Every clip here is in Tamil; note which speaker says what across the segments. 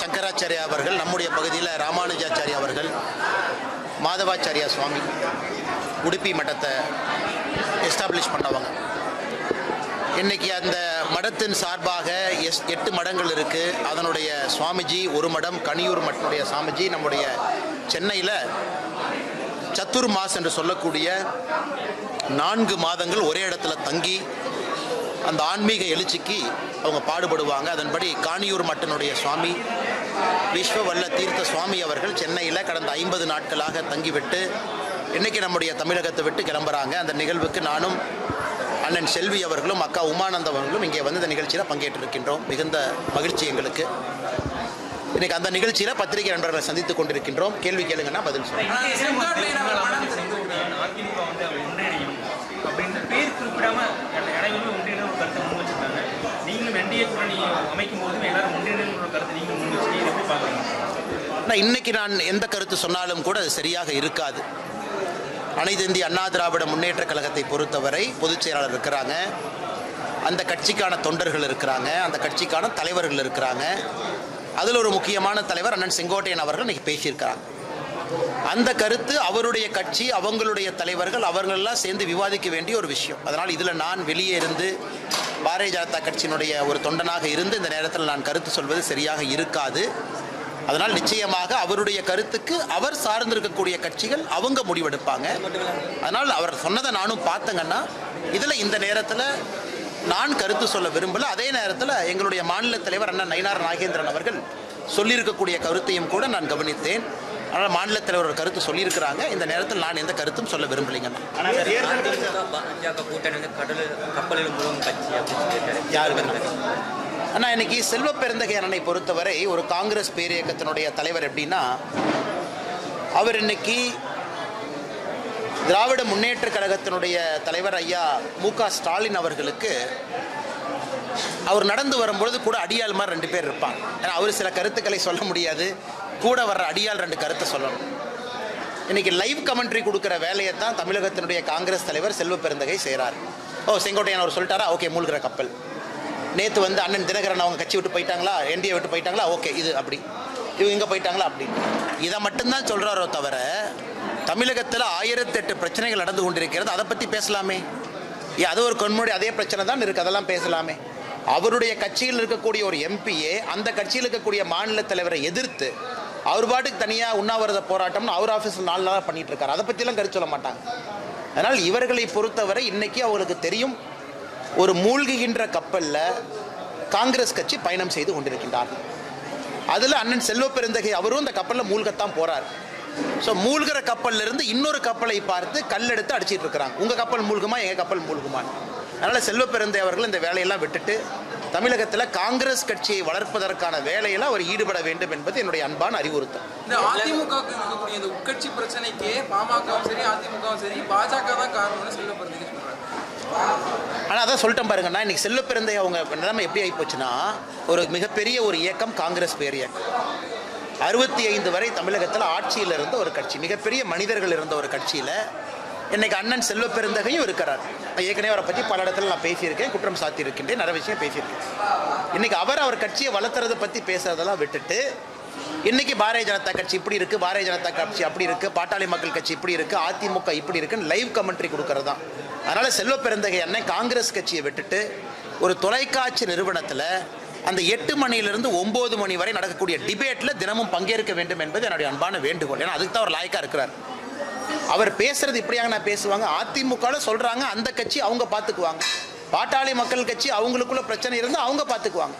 Speaker 1: சங்கராச்சாரியா அவர்கள் நம்முடைய பகுதியில் ராமானுஜாச்சாரியா அவர்கள் மாதவாச்சாரியா சுவாமி உடுப்பி மட்டத்தை எஸ்டாப்ளிஷ் பண்ணவங்க. இன்னைக்கு அந்த மடத்தின் சார்பாக எஸ் எட்டு மடங்கள் இருக்குது அதனுடைய சுவாமிஜி ஒரு மடம் கனியூர் மட்டனுடைய சாமிஜி நம்முடைய சென்னையில் சத்துர் மாஸ் என்று சொல்லக்கூடிய நான்கு மாதங்கள் ஒரே இடத்துல தங்கி அந்த ஆன்மீக எழுச்சிக்கு அவங்க பாடுபடுவாங்க. அதன்படி காணியூர் மட்டனுடைய சுவாமி விஸ்வவல்ல தீர்த்த சுவாமி அவர்கள் சென்னையில் கடந்த ஐம்பது நாட்களாக தங்கிவிட்டு இன்றைக்கி நம்முடைய தமிழகத்தை விட்டு கிளம்புறாங்க. அந்த நிகழ்வுக்கு நானும் அண்ணன் செல்வி அவர்களும் அக்கா உமானந்தம் அவர்களும் இங்கே வந்து இந்த நிகழ்ச்சியில் பங்கேற்றிருக்கின்றோம். மிகுந்த மகிழ்ச்சி எங்களுக்கு. இன்னைக்கு அந்த நிகழ்ச்சியில் பத்திரிகை நண்பர்களை சந்தித்துக் கொண்டிருக்கின்றோம். கேள்வி கேளுங்கன்னா பதில் சொல்லுங்கள்
Speaker 2: அதிமுக வந்து அவர் ஒன்றிணையும் அப்படின்ற பேர் குறிப்பிடாம எல்லா- அனைவருமே ஒன்றிணைந்த ஒரு கருத்தை முன் வச்சிருக்காங்க நீங்களும் என்டிஏ கூட்டணி அமைக்கும் போதும் எல்லாரும் ஒன்றிணைந்த ஒரு கருத்தை நீங்களும் முன் வச்சு இதை எப்படி பார்க்குறீங்க
Speaker 1: ஆனால் இன்னைக்கு நான் எந்த கருத்து சொன்னாலும் கூட அது சரியாக இருக்காது. அனைத்து இந்திய அண்ணா திராவிட முன்னேற்ற கழகத்தை பொறுத்தவரை பொதுச் செயலாளர் இருக்கிறாங்க. அந்த கட்சிக்கான தொண்டர்கள் இருக்கிறாங்க. அந்த கட்சிக்கான தலைவர்கள் இருக்கிறாங்க. அதில் ஒரு முக்கியமான தலைவர் அண்ணன் செங்கோட்டையன் அவர்கள் இன்னைக்கு பேசியிருக்கிறாங்க. அந்த கருத்து அவருடைய கட்சி அவங்களுடைய தலைவர்கள் அவர்களெல்லாம் சேர்ந்து விவாதிக்க வேண்டிய ஒரு விஷயம். அதனால் இதில் நான் வெளியே இருந்து பாரதிய ஜனதா கட்சியினுடைய ஒரு தொண்டனாக இருந்து இந்த நேரத்தில் நான் கருத்து சொல்வது சரியாக இருக்காது. அதனால் நிச்சயமாக அவருடைய கருத்துக்கு அவர் சார்ந்திருக்கக்கூடிய கட்சிகள் அவங்க முடிவெடுப்பாங்க. அதனால் அவர் சொன்னதை நானும் பார்த்தங்கன்னா இதில் இந்த நேரத்தில் நான் கருத்து சொல்ல விரும்பல. அதே நேரத்தில் எங்களுடைய மாநில தலைவர் அண்ணன் நயினார் நாகேந்திரன் அவர்கள் சொல்லியிருக்கக்கூடிய கருத்தையும் கூட நான் கவனித்தேன். ஆனால் மாநில தலைவர் ஒரு கருத்து சொல்லியிருக்கிறாங்க. இந்த நேரத்தில் நான் எந்த கருத்தும் சொல்ல விரும்பலைங்கண்ணா
Speaker 3: அதிமுக
Speaker 1: ஆனால் அண்ணா இன்னைக்கு செல்வ பெருந்தகை அண்ணனை பொறுத்தவரை ஒரு காங்கிரஸ் பேரியக்கத்தினுடைய தலைவர் எப்படின்னா அவர் இன்னைக்கு திராவிட முன்னேற்ற கழகத்தினுடைய தலைவர் ஐயா மு க ஸ்டாலின் அவர்களுக்கு அவர் நடந்து வரும்பொழுது கூட அடியாள் மாதிரி ரெண்டு பேர் இருப்பாங்க. ஏன்னா அவர் சில கருத்துக்களை சொல்ல முடியாது. கூட வர்ற அடியாள் ரெண்டு கருத்தை சொல்லணும். இன்னைக்கு லைவ் கமெண்ட்ரி கொடுக்குற வேலையை தான் தமிழகத்தினுடைய காங்கிரஸ் தலைவர் செல்வ பெருந்தகை செய்கிறார் ஓ செங்கோட்டையன் அவர் சொல்லிட்டாரா? ஓகே மூழ்கிற கப்பல். நேற்று வந்து அண்ணன் தினகரன் அவங்க கட்சி விட்டு போயிட்டாங்களா? என்டிஏ விட்டு போயிட்டாங்களா? ஓகே இது அப்படி. இவங்க இங்கே போயிட்டாங்களா? அப்படி. இதை மட்டும்தான் சொல்கிறாரோ தவிர தமிழகத்தில் ஆயிரத்தி எட்டு பிரச்சனைகள் நடந்து கொண்டிருக்கிறது. அதை பற்றி பேசலாமே. ஏ அது ஒரு கண்முடி அதே பிரச்சனை தான் இருக்குது அதெல்லாம் பேசலாமே. அவருடைய கட்சியில் இருக்கக்கூடிய ஒரு எம்பியே அந்த கட்சியில் இருக்கக்கூடிய மாநில தலைவரை எதிர்த்து அவர் பாட்டுக்கு தனியாக உண்ணாவிரத போராட்டம்னு அவர் ஆஃபீஸில் நாலு நாளாக பண்ணிட்டு இருக்காரு. அதை பற்றிலாம் கருத்து சொல்ல மாட்டாங்க. அதனால் இவர்களை பொறுத்தவரை இன்னைக்கு அவங்களுக்கு தெரியும். ஒரு மூழ்குகின்ற கப்பலில் காங்கிரஸ் கட்சி பயணம் செய்து கொண்டிருக்கின்றார். அதில் அண்ணன் செல்வ பெருந்தகை அவரும் இந்த கப்பலில் மூழ்கத்தான் போகிறார் ஸோ மூழ்கிற கப்பல்லிருந்து இன்னொரு கப்பலை பார்த்து கல் எடுத்து அடிச்சிட்டு இருக்கிறாங்க. உங்கள் கப்பல் மூழ்குமா எங்கள் கப்பல் மூழ்குமா? அதனால் செல்வ பெருந்தை அவர்கள் இந்த வேலையெல்லாம் விட்டுட்டு தமிழகத்தில் காங்கிரஸ் கட்சியை வளர்ப்பதற்கான வேலையில் அவர் ஈடுபட வேண்டும் என்பது என்னுடைய அன்பான அறிவுறுத்தல்.
Speaker 4: இந்த அதிமுக இருக்கக்கூடிய இந்த உட்கட்சி பிரச்சனைக்கு பாமகவும் சரி அதிமுகவும் சரி பாஜக தான் காரணம்னு சொல்லப்படுறதுக்கு
Speaker 1: ஆனால் அதான் சொல்லிட்டேன் பாருங்கண்ணா இன்னைக்கு செல்ல பிறந்தை அவங்க நிலைமை எப்படி ஆகி போச்சுன்னா ஒரு மிகப்பெரிய ஒரு இயக்கம் காங்கிரஸ் பேர் இயக்கம். அறுபத்தி ஐந்து வரை தமிழகத்தில் ஆட்சியில் இருந்த ஒரு கட்சி மிகப்பெரிய மனிதர்கள் இருந்த ஒரு கட்சியில் இன்னைக்கு அண்ணன் செல்வ பெருந்தகையும் இருக்கிறார். நான் ஏற்கனவே அவரை பற்றி பல இடத்துல நான் பேசியிருக்கேன் குற்றம் சாத்தியிருக்கின்றேன் நிறைய விஷயம் பேசியிருக்கேன். இன்னைக்கு அவர் அவர் கட்சியை வளர்த்துறதை பற்றி பேசுறதெல்லாம் விட்டுட்டு இன்னைக்கு பாரதிய ஜனதா கட்சி இப்படி இருக்கு பாரதிய ஜனதா கட்சி அப்படி இருக்கு பாட்டாளி மக்கள் கட்சி இப்படி இருக்கு அதிமுக இப்படி இருக்குன்னு லைவ் கமெண்ட்ரி கொடுக்கறது தான் அதனால் செல்வ பெருந்தகை அண்ணன் காங்கிரஸ் கட்சியை விட்டுட்டு ஒரு தொலைக்காட்சி நிறுவனத்தில் அந்த எட்டு மணியிலிருந்து ஒம்பது மணி வரை நடக்கக்கூடிய டிபேட்டில் தினமும் பங்கேற்க வேண்டும் என்பது என்னுடைய அன்பான வேண்டுகோள். ஏன்னா அதுக்கு தான் அவர் லாய்க்காக இருக்கிறார். அவர் பேசுறது இப்படியாக நான் பேசுவாங்க. அதிமுகவில் சொல்கிறாங்க அந்த கட்சி அவங்க பார்த்துக்குவாங்க பாட்டாளி மக்கள் கட்சி அவங்களுக்குள்ள பிரச்சனை இருந்தால் அவங்க பார்த்துக்குவாங்க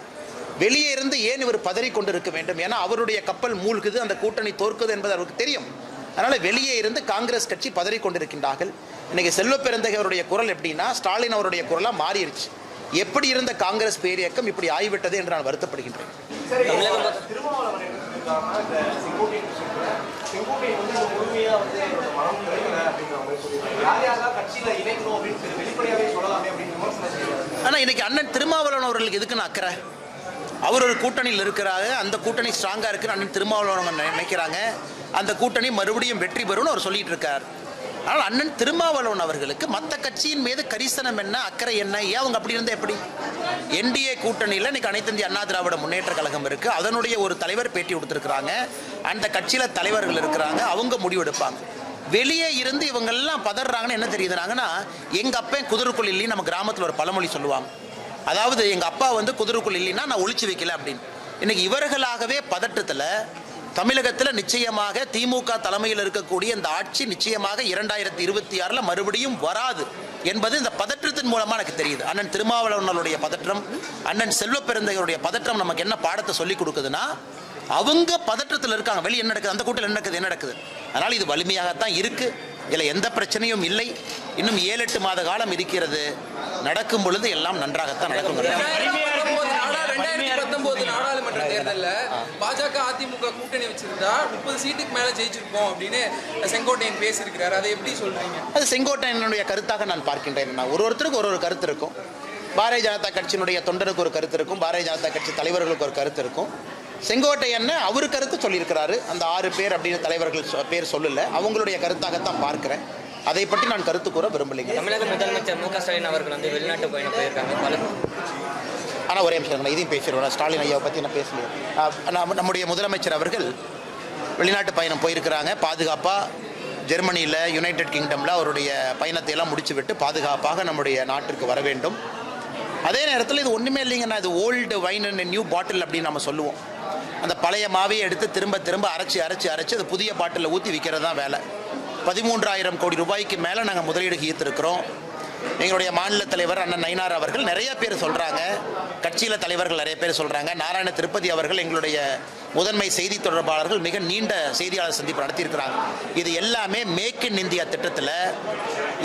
Speaker 1: வெளியே இருந்து ஏன் இவர் பதறி கொண்டு இருக்க வேண்டும்? ஏன்னா அவருடைய கப்பல் மூழ்குது அந்த கூட்டணி தோற்குது என்பது அவருக்கு தெரியும். அதனால் வெளியே இருந்து காங்கிரஸ் கட்சி பதறி கொண்டிருக்கின்றார்கள் இன்றைக்கி செல்வ பெருந்தகையருடைய குரல் எப்படின்னா ஸ்டாலின் அவருடைய குரலாக மாறிடுச்சு எப்படி இருந்த காங்கிரஸ் பேரியக்கம் இப்படி ஆய்விட்டது என்று நான் வருத்தப்படுகின்றேன்.
Speaker 3: ஆனால்
Speaker 1: இன்னைக்கு அண்ணன் திருமாவளவன் அவர்களுக்கு எதுக்குன்னு அக்கறை? அவர் ஒரு கூட்டணியில் இருக்கிறாரு. அந்த கூட்டணி ஸ்ட்ராங்காக இருக்குன்னு அண்ணன் திருமாவளவன் நினைக்கிறாங்க. அந்த கூட்டணி மறுபடியும் வெற்றி பெறும்னு அவர் சொல்லிட்டு இருக்கார். ஆனால் அண்ணன் திருமாவளவன் அவர்களுக்கு மற்ற கட்சியின் மீது கரிசனம் என்ன அக்கறை என்ன ஏன் அவங்க அப்படி இருந்தால் எப்படி? என்டிஏ கூட்டணியில் இன்னைக்கு அனைத்து இந்திய அண்ணா திராவிட முன்னேற்ற கழகம் இருக்குது அதனுடைய ஒரு தலைவர் பேட்டி கொடுத்துருக்குறாங்க. அந்த கட்சியில் தலைவர்கள் இருக்கிறாங்க. அவங்க முடிவெடுப்பாங்க வெளியே இருந்து இவங்கெல்லாம் பதறாங்கன்னு என்ன தெரியுதுனாங்கன்னா எங்கள் அப்பன் குதிரைக்குள் இல்லைன்னு நம்ம கிராமத்தில் ஒரு பழமொழி சொல்லுவாங்க. அதாவது எங்கள் அப்பா வந்து குதிரைக்குள் இல்லைன்னா நான் ஒழிச்சு வைக்கல அப்படின்னு. இன்னைக்கு இவர்களாகவே பதட்டத்தில் தமிழகத்தில் நிச்சயமாக திமுக தலைமையில் இருக்கக்கூடிய இந்த ஆட்சி நிச்சயமாக இரண்டாயிரத்தி இருபத்தி ஆறில் மறுபடியும் வராது என்பது இந்த பதற்றத்தின் மூலமாக எனக்கு தெரியுது. அண்ணன் திருமாவளவனுடைய பதற்றம் அண்ணன் செல்வப்பெருந்தையருடைய பதற்றம் நமக்கு என்ன பாடத்தை சொல்லிக் கொடுக்குதுன்னா அவங்க பதற்றத்தில் இருக்காங்க. வெளியே என்ன நடக்குது? அந்த கூட்டத்தில் என்ன நடக்குது? என்ன நடக்குது? அதனால் இது வலிமையாகத்தான் இருக்குது இதில் எந்த பிரச்சனையும் இல்லை. இன்னும் ஏழு எட்டு மாத காலம் இருக்கிறது. நடக்கும் பொழுது எல்லாம் நன்றாகத்தான் நடக்கும்.
Speaker 4: ரெண்டாயிரத்தி பத்தொன்பது நாடாளுமன்ற தேர்தல்ல பாஜக அதிமுக கூட்டணி வச்சிருந்தா முப்பது சீட்டுக்கு மேல ஜெயிச்சிருப்போம் அப்படின்னு செங்கோட்டையன் பேசியிருக்கிறாரு. அதை எப்படி சொல்றீங்க?
Speaker 1: அது செங்கோட்டையனுடைய கருத்தாக நான் பார்க்கின்றேன். நான் ஒரு ஒருத்தருக்கு ஒரு ஒரு கருத்து இருக்கும். பாரதிய ஜனதா கட்சியினுடைய தொண்டருக்கு ஒரு கருத்து இருக்கும். பாரதிய ஜனதா கட்சி தலைவர்களுக்கு ஒரு கருத்து இருக்கும். செங்கோட்டையன் அவர் கருத்து சொல்லியிருக்கிறாரு. அந்த ஆறு பேர் அப்படின்னு தலைவர்கள் சொ- பேர் சொல்லல. அவங்களுடைய கருத்தாகத்தான் பார்க்கிறேன். அதை பற்றி நான் கருத்து கூற விரும்பலைங்க.
Speaker 3: தமிழக முதலமைச்சர் மு க ஸ்டாலின் அவர்கள் வந்து வெளிநாட்டு பயணம் போயிருக்காங்க. பல
Speaker 1: ஆனால் ஒரே நிமிஷம் நான் இதையும் பேசிடுவேன் ஸ்டாலின் ஐயாவை பற்றி நான் பேசலையே. நம்ம- நம்முடைய முதலமைச்சர் அவர்கள் வெளிநாட்டு பயணம் போயிருக்கிறாங்க. பாதுகாப்பாக ஜெர்மனியில் யுனைடெட் கிங்டமில் அவருடைய பயணத்தை எல்லாம் முடிச்சு விட்டு பாதுகாப்பாக நம்முடைய நாட்டிற்கு வர வேண்டும். அதே நேரத்தில் இது ஒன்றுமே இல்லைங்கன்னா இது old wine and new bottle அப்படின்னு நம்ம சொல்லுவோம். அந்த பழைய மாவையை எடுத்து திரும்ப திரும்ப அரைச்சி அரைச்சி அரைச்சி அது புதிய பாட்டிலில் ஊற்றி விற்கிறது தான் வேலை. பதிமூன்றாயிரம் கோடி ரூபாய்க்கு மேலே நாங்கள் முதலீடு ஈர்த்திருக்கிறோம். எங்களுடைய மாநில தலைவர் அண்ணன் நயினார் அவர்கள் நிறைய பேர் சொல்கிறாங்க கட்சியில் தலைவர்கள் நிறைய பேர் சொல்கிறாங்க நாராயண திருப்பதி அவர்கள் எங்களுடைய முதன்மை செய்தி தொடர்பாளர்கள் மிக நீண்ட செய்தியாளர் சந்திப்பு நடத்தியிருக்கிறாங்க. இது எல்லாமே மேக் இன் இந்தியா திட்டத்தில்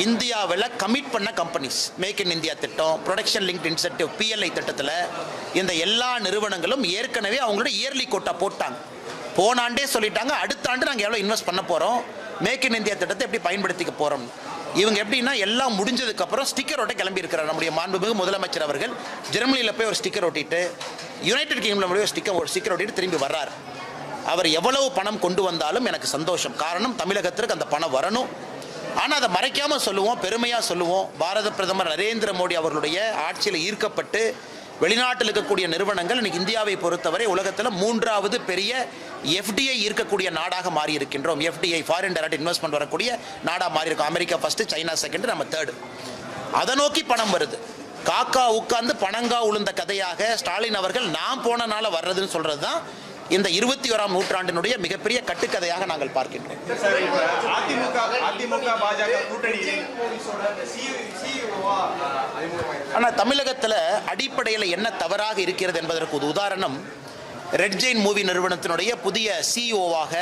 Speaker 1: இந்தியாவில் கமிட் பண்ண கம்பெனிஸ் மேக் இன் இந்தியா திட்டம் ப்ரொடக்ஷன் லிங்க் இன்சென்டிவ் பிஎல்ஐ திட்டத்தில் இந்த எல்லா நிறுவனங்களும் ஏற்கனவே அவங்களோட இயர்லி கோட்டா போட்டாங்க. போன ஆண்டே சொல்லிட்டாங்க அடுத்த ஆண்டு நாங்கள் எவ்வளோ இன்வெஸ்ட் பண்ண போகிறோம் மேக் இன் இந்தியா திட்டத்தை எப்படி பயன்படுத்திக்க போகிறோம் இவங்க எப்படின்னா எல்லாம் முடிஞ்சதுக்கப்புறம் ஸ்டிக்கர் ஒட்ட கிளம்பி இருக்கிறார் நம்முடைய மாண்புமிகு முதலமைச்சர் அவர்கள். ஜெர்மனியில் போய் ஒரு ஸ்டிக்கர் ஒட்டிட்டு யுனைடெட் கிங்டம்ல போய் ஒரு ஸ்டிக்கர் ஒரு ஸ்டிக்கர் ஒட்டிட்டு திரும்பி வர்றார். அவர் எவ்வளவு பணம் கொண்டு வந்தாலும் எனக்கு சந்தோஷம். காரணம் தமிழகத்திற்கு அந்த பணம் வரணும். ஆனால் அதை மறைக்காமல் சொல்லுவோம் பெருமையாக சொல்லுவோம். பாரத பிரதமர் நரேந்திர மோடி அவர்களுடைய ஆட்சியில் ஈர்க்கப்பட்டு வெளிநாட்டில் இருக்கக்கூடிய நிறுவனங்கள் இன்னைக்கு இந்தியாவை பொறுத்தவரை உலகத்தில் மூன்றாவது பெரிய எஃப்டிஐ இருக்கக்கூடிய நாடாக மாறி இருக்கின்றோம் எஃப்டிஐ ஃபாரின் டைரக்ட் இன்வெஸ்ட்மெண்ட் வரக்கூடிய நாடாக மாறி இருக்கும் அமெரிக்கா ஃபர்ஸ்ட் சைனா செகண்ட் நம்ம தேர்டு அதை நோக்கி பணம் வருது. காக்கா உட்கார்ந்து பணங்கா உளுந்த கதையாக ஸ்டாலின் அவர்கள் நான் போனனால வர்றதுன்னு சொல்றது தான் இந்த இருபத்தி ஓராம் நூற்றாண்டினுடைய மிகப்பெரிய கட்டுக்கதையாக நாங்கள் பார்க்கின்றோம். ஆனால் தமிழகத்தில் அடிப்படையில் என்ன தவறாக இருக்கிறது என்பதற்கு ஒரு உதாரணம் ரெட் ஜெயின் மூவி நிறுவனத்தினுடைய புதிய சிஇஓவாக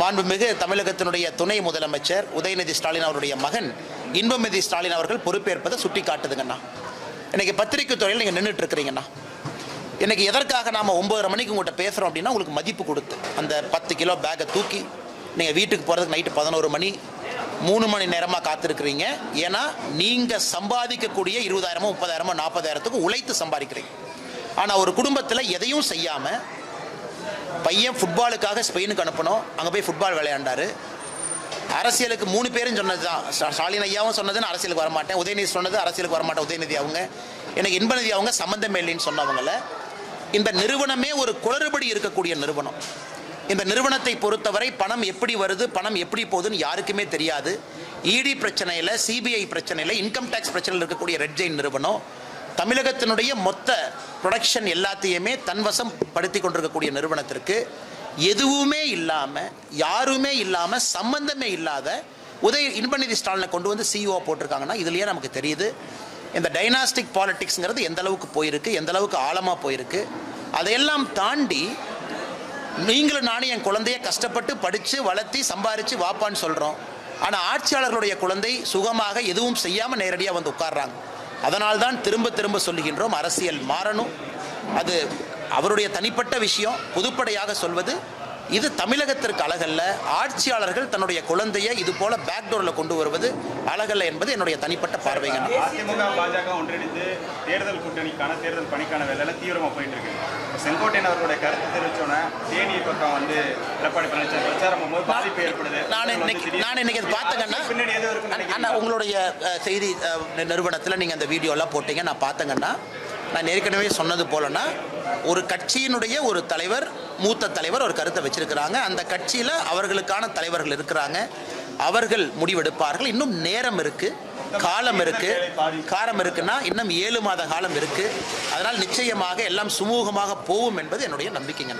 Speaker 1: மாண்புமிகு தமிழகத்தினுடைய துணை முதலமைச்சர் உதயநிதி ஸ்டாலின் அவருடைய மகன் இன்பநிதி ஸ்டாலின் அவர்கள் பொறுப்பேற்பதை சுட்டி காட்டுதுங்கண்ணா இன்னைக்கு பத்திரிக்கை துறையில் நீங்கள் நின்றுட்டு இருக்கிறீங்கண்ணா. இன்னைக்கு எதற்காக நாம் ஒன்பதரை மணிக்கு உங்கள்கிட்ட பேசுகிறோம் அப்படின்னா உங்களுக்கு மதிப்பு கொடுத்து அந்த பத்து கிலோ பேக்கை தூக்கி நீங்கள் வீட்டுக்கு போகிறதுக்கு நைட்டு பதினோரு மணி மூணு மணி நேரமாக காத்திருக்கிறீங்க. ஏன்னா நீங்கள் சம்பாதிக்கக்கூடிய இருபதாயிரமோ முப்பதாயிரமோ நாற்பதாயிரத்துக்கு உழைத்து சம்பாதிக்கிறீங்க. ஆனால் ஒரு குடும்பத்தில் எதையும் செய்யாமல் பையன் ஃபுட்பாலுக்காக ஸ்பெயினுக்கு அனுப்பணும் அங்கே போய் ஃபுட்பால் விளையாண்டாரு. அரசியலுக்கு மூணு பேரும் சொன்னது தான் ஸ்டாலின் ஐயாவும் சொன்னது அரசியலுக்கு வரமாட்டேன். உதயநிதி சொன்னது அரசியலுக்கு வரமாட்டேன். உதயநிதி அவங்க. எனக்கு இன்பநிதி அவங்க சம்மந்தமே இல்லைன்னு சொன்னவங்கள இந்த நிறுவனமே ஒரு குளறுபடி இருக்கக்கூடிய நிறுவனம். இந்த நிறுவனத்தை பொறுத்தவரை பணம் எப்படி வருது பணம் எப்படி போகுதுன்னு யாருக்குமே தெரியாது. இடி பிரச்சனையில் சிபிஐ பிரச்சனையில் இன்கம் டேக்ஸ் பிரச்சனையில் இருக்கக்கூடிய ரெட் ஜெயின் நிறுவனம் தமிழகத்தினுடைய மொத்த ப்ரொடக்ஷன் எல்லாத்தையுமே தன்வசம் படுத்தி கொண்டிருக்கக்கூடிய நிறுவனத்திற்கு எதுவுமே இல்லாமல் யாருமே இல்லாமல் சம்பந்தமே இல்லாத உதய இன்பநிதி ஸ்டாலினை கொண்டு வந்து சிஇஓ போட்டிருக்காங்கன்னா இதுலேயே நமக்கு தெரியுது. இந்த டைனாஸ்டிக் பாலிட்டிக்ஸ்ங்கிறது எந்த அளவுக்கு போயிருக்கு எந்த அளவுக்கு ஆழமாக போயிருக்கு அதையெல்லாம் தாண்டி நீங்களும் நானும் என் குழந்தைய கஷ்டப்பட்டு படித்து வளர்த்தி சம்பாரித்து வாப்பான்னு சொல்கிறோம் ஆனால் ஆட்சியாளர்களுடைய குழந்தை சுகமாக எதுவும் செய்யாமல் நேரடியாக வந்து உட்கார்றாங்க. அதனால் தான் திரும்ப திரும்ப சொல்லுகின்றோம் அரசியல் மாறணும். அது அவருடைய தனிப்பட்ட விஷயம் பொதுப்படையாக சொல்வது இது தமிழகத்திற்கு அழகல்ல. ஆட்சியாளர்கள் தன்னுடைய குழந்தையை இது போல பேக்டோரில் கொண்டு வருவது அழகல்ல என்பது என்னுடைய தனிப்பட்ட பார்வைங்க.
Speaker 5: அதிமுக பாஜக ஒன்றிணைந்து தேர்தல் கூட்டணிக்கான தேர்தல் பணிக்கான வேலையில தீவிரமா போயிட்டு இருக்கு. செங்கோட்டையன் அவர்களுடைய கருத்து தெரிவிச்சோன்னே தேனி பக்கம் வந்து எடப்பாடி பழனிசாமி பிரச்சாரம் பண்ணும்போது பாதிப்பு ஏற்படுது.
Speaker 1: நான் இன்னைக்கு நான் இன்னைக்கு அது பார்த்தேங்கன்னா அண்ணா? உங்களுடைய செய்தி நிறுவனத்தில் நீங்கள் அந்த வீடியோலாம் போட்டீங்க நான் பார்த்தேங்கன்னா நான் ஏற்கனவே சொன்னது போலன்னா ஒரு கட்சியினுடைய ஒரு தலைவர் மூத்த தலைவர் ஒரு கருத்தை வச்சிருக்கிறாங்க. அந்த கட்சியில் அவர்களுக்கான தலைவர்கள் இருக்கிறாங்க. அவர்கள் முடிவெடுப்பார்கள். இன்னும் நேரம் இருக்கு. காலம் இருக்கு. காலம் இருக்குன்னா இன்னும் ஏழு மாத காலம் இருக்கு. அதனால் நிச்சயமாக எல்லாம் சுமூகமாக போகும் என்பது என்னுடைய
Speaker 4: நம்பிக்கைங்க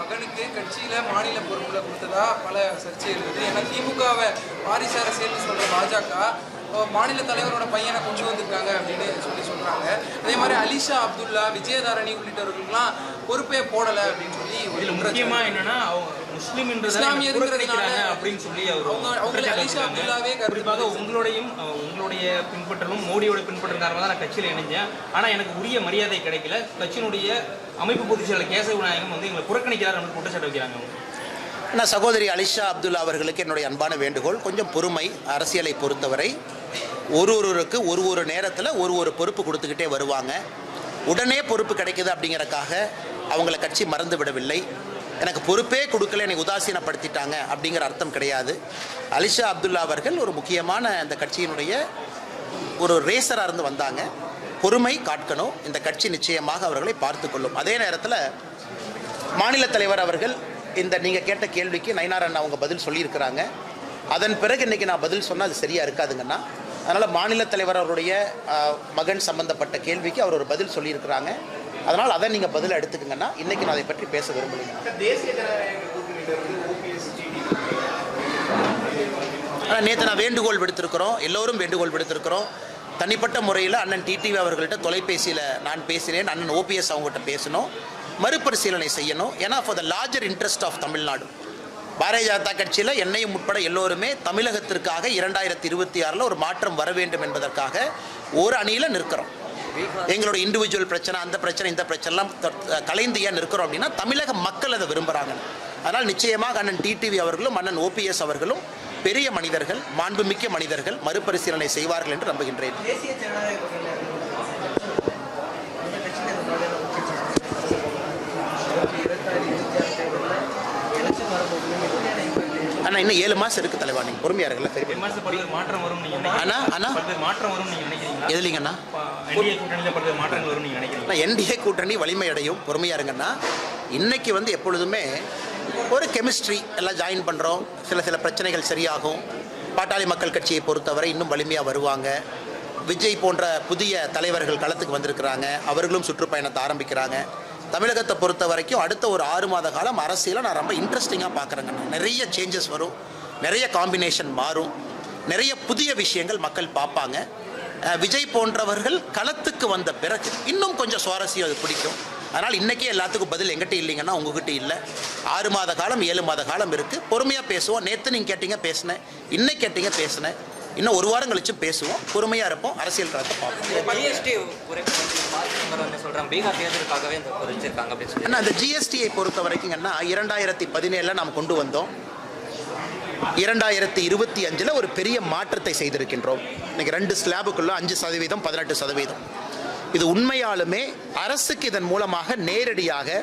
Speaker 4: மகனுக்கு கட்சியில மாநில பொறுப்புல கொடுத்ததா பல சர்ச்சை இருக்குது. ஏன்னா திமுகவை வாரிசு அரசியல்னு சொல்ற பாஜக மாநில தலைவரோட பையனை கொண்டு வந்திருக்காங்க அப்படின்னு சொல்லி சொல்றாங்க. அதே மாதிரி அலிஷா அப்துல்லா விஜயதாரணி உள்ளிட்டவர்களுக்கெல்லாம் பொறுப்பே போடல அப்படின்னு சொல்லி
Speaker 2: இதுல. முக்கியமா என்னன்னா அவங்க முஸ்லீம்ன்றதை
Speaker 4: இஸ்லாமியருங்கிறதுனால
Speaker 2: புறக்கணிக்கிறாங்க அப்படின்னு சொல்லி அவர்
Speaker 4: அலிஷா. அப்துல்லாவே
Speaker 2: குறிப்பாக. உங்களுடையும் உங்களுடைய பின்பற்றலும் மோடியோட பின்பற்றல் காரணமாக தான் நான் கட்சியில் இணைஞ்சேன் ஆனா எனக்கு உரிய மரியாதை கிடைக்கல கட்சியினுடைய அமைப்பு பொதுச் செயலர் கேசவ விநாயகம் வந்து எங்களை புறக்கணிக்கிறார் அப்படின்னு குற்றச்சாட்டு வைக்கிறாங்க.
Speaker 1: நான் சகோதரி அலிஷா அப்துல்லா அவர்களுக்கு என்னுடைய அன்பான வேண்டுகோள் கொஞ்சம் பொறுமை அரசியலை பொறுத்தவரை ஒரு ஒருவருக்கு ஒரு ஒரு நேரத்தில் ஒரு ஒரு பொறுப்பு கொடுத்துக்கிட்டே வருவாங்க உடனே பொறுப்பு கிடைக்குது அப்படிங்கறக்காக அவங்கள கட்சி மறந்து விடவில்லை. எனக்கு பொறுப்பே கொடுக்கல என்னை உதாசீனப்படுத்திட்டாங்க அப்படிங்கிற அர்த்தம் கிடையாது. அலிஷா அப்துல்லா அவர்கள் ஒரு முக்கியமான அந்த கட்சியினுடைய ஒரு ரேசராக இருந்து வந்தாங்க. பொறுமை காட்கணும். இந்த கட்சி நிச்சயமாக அவர்களை பார்த்து கொள்ளும். அதே நேரத்தில் மாநில தலைவர் அவர்கள் இந்த நீங்கள் கேட்ட கேள்விக்கு நயினார் அண்ணா அவங்க பதில் சொல்லியிருக்கிறாங்க. அதன் பிறகு இன்னைக்கு நான் பதில் சொன்னால் அது சரியாக இருக்காதுங்கண்ணா அதனால் மாநில தலைவர் அவருடைய மகன் சம்பந்தப்பட்ட கேள்விக்கு அவர் ஒரு பதில் சொல்லியிருக்கிறாங்க. அதனால் அதை நீங்கள் பதில் எடுத்துக்கங்கன்னா இன்றைக்கி நான் அதை பற்றி பேச விரும்புகிறேன். நேற்று நான் வேண்டுகோள் விடுத்திருக்கிறோம். எல்லோரும் வேண்டுகோள் விடுத்திருக்கிறோம். தனிப்பட்ட முறையில் அண்ணன் டிடிவி அவர்கள்ட்ட தொலைபேசியில் நான் பேசினேன். அண்ணன் ஓபிஎஸ் அவங்ககிட்ட பேசணும் மறுபரிசீலனை செய்யணும். ஏன்னா for the larger interest of Tamil Nadu. Bharatiya Janata கட்சியில் என்னையும் உட்பட எல்லோருமே தமிழகத்திற்காக இரண்டாயிரத்தி இருபத்தி ஆறில் ஒரு மாற்றம் வர வேண்டும் என்பதற்காக ஒரு அணியில் நிற்கிறோம். எங்களோட இண்டிவிஜுவல் பிரச்சனை அந்த பிரச்சனை இந்த பிரச்சனைலாம் கலைந்து ஏன் நிற்கிறோம் அப்படின்னா தமிழக மக்கள் அதை விரும்புகிறாங்க அதனால் நிச்சயமாக அண்ணன் டிடிவி அவர்களும் அண்ணன் ஓபிஎஸ் அவர்களும் பெரிய மனிதர்கள் மாண்புமிக்க மனிதர்கள் மறுபரிசீலனை செய்வார்கள் என்று நம்புகின்றேன். அண்ணா இன்னும் ஏழு மாசம் இருக்கு தலைவா நீங்க பொறுமையா இருக்கல சரி
Speaker 2: மாற்றம் வரும்
Speaker 1: அண்ணா, அண்ணா.
Speaker 2: மாற்றம் வரும் நீங்க நினைக்கிறீங்களா?
Speaker 1: எதுலிங்கண்ணா?
Speaker 2: என்டிஏ மாற்றங்கள் வரும்
Speaker 1: கூட்டணி வலிமை அடையும் பொறுமையா இருங்கன்னா இன்னைக்கு வந்து எப்பொழுதுமே ஒரு கெமிஸ்ட்ரி எல்லாம் ஜாயின் பண்ணுறோம் சில சில பிரச்சனைகள் சரியாகும். பாட்டாளி மக்கள் கட்சியை பொறுத்தவரை இன்னும் வலிமையாக வருவாங்க. விஜய் போன்ற புதிய தலைவர்கள் களத்துக்கு வந்திருக்கிறாங்க. அவர்களும் சுற்றுப்பயணத்தை ஆரம்பிக்கிறாங்க. தமிழகத்தை பொறுத்த வரைக்கும் அடுத்த ஒரு ஆறு மாத காலம் அரசியலை நான் ரொம்ப இன்ட்ரெஸ்டிங்காக பார்க்குறேங்க. நிறைய சேஞ்சஸ் வரும். நிறைய காம்பினேஷன் மாறும். நிறைய புதிய விஷயங்கள் மக்கள் பார்ப்பாங்க. விஜய் போன்றவர்கள் களத்துக்கு வந்த பிறகு இன்னும் கொஞ்சம் சுவாரஸ்யம் அது பிடிக்கும். அதனால் இன்றைக்கே எல்லாத்துக்கும் பதில் எங்கிட்ட இல்லைங்கன்னா உங்ககிட்ட இல்லை. ஆறு மாத காலம் ஏழு மாத காலம் இருக்குது பொறுமையாக பேசுவோம். நேற்று நீங்கள் கேட்டீங்க பேசினேன். இன்னைக்கு கேட்டீங்க பேசினேன். இன்னும் ஒரு வாரம் கழிச்சு பேசுவோம். பொறுமையாக இருப்போம். அரசியல் களத்தை பார்ப்போம். ஆனால் அந்த ஜிஎஸ்டியை பொறுத்த வரைக்குங்கன்னா இரண்டாயிரத்தி பதினேழில் நாம் கொண்டு வந்தோம். இரண்டாயிரத்தி இருபத்தி அஞ்சில் ஒரு பெரிய மாற்றத்தை செய்திருக்கின்றோம். இன்னைக்கு ரெண்டு ஸ்லாபுக்குள்ள அஞ்சு சதவீதம் பதினெட்டு சதவீதம். இது உண்மையாலுமே அரசுக்கு இதன் மூலமாக நேரடியாக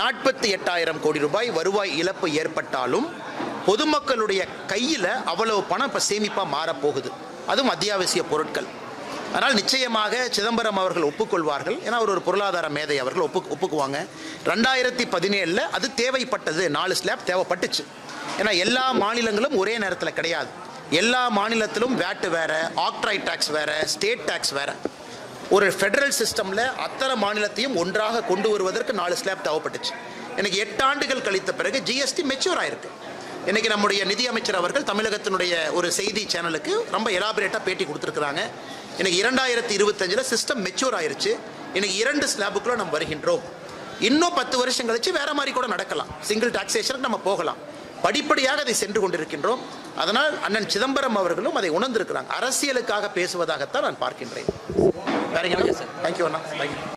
Speaker 1: நாற்பத்தி எட்டாயிரம் கோடி ரூபாய் வருவாய் இழப்பு ஏற்பட்டாலும் பொதுமக்களுடைய கையில் அவ்வளவு பணம் இப்போ சேமிப்பாக மாறப்போகுது. அதுவும் அத்தியாவசிய பொருட்கள். அதனால் நிச்சயமாக சிதம்பரம் அவர்கள் ஒப்புக்கொள்வார்கள். ஏன்னா அவர் ஒரு பொருளாதார மேதை அவர்கள் ஒப்பு ஒப்புக்குவாங்க. ரெண்டாயிரத்தி பதினேழில் அது தேவைப்பட்டது. நாலு ஸ்லாப் தேவைப்பட்டுச்சு. ஏன்னா எல்லா மாநிலங்களும் ஒரே நேரத்தில் கிடையாது. எல்லா மாநிலத்திலும் வேட்டு வேறு ஆக்ட்ரை டேக்ஸ் வேறு ஸ்டேட் டேக்ஸ் வேறு. ஒரு ஃபெடரல் சிஸ்டமில் அத்தனை மாநிலத்தையும் ஒன்றாக கொண்டு வருவதற்கு நாலு ஸ்லாப் தேவைப்பட்டுச்சு. எனக்கு எட்டு ஆண்டுகள் கழித்த பிறகு ஜிஎஸ்டி மெச்சூர் ஆயிருக்கு. இன்னைக்கு நம்முடைய நிதியமைச்சர் அவர்கள் தமிழகத்தினுடைய ஒரு செய்தி சேனலுக்கு ரொம்ப எலாபரேட்டாக பேட்டி கொடுத்துருக்குறாங்க. இன்னைக்கு இரண்டாயிரத்தி இருபத்தஞ்சில் சிஸ்டம் மெச்சூர் ஆயிருச்சு. இன்னைக்கு இரண்டு ஸ்லாபுக்குள்ள நம்ம வருகின்றோம். இன்னும் பத்து வருஷம் கழிச்சு வேற மாதிரி கூட நடக்கலாம். சிங்கிள் டாக்ஸேஷனுக்கு நம்ம போகலாம். படிப்படியாக அதை சென்று கொண்டிருக்கின்றோம். அதனால் அண்ணன் சிதம்பரம் அவர்களும் அதை உணர்ந்திருக்கிறாங்க. அரசியலுக்காக பேசுவதாகத்தான் நான் பார்க்கின்றேன். வேற தேங்க்யூ அண்ணா. தேங்க்யூ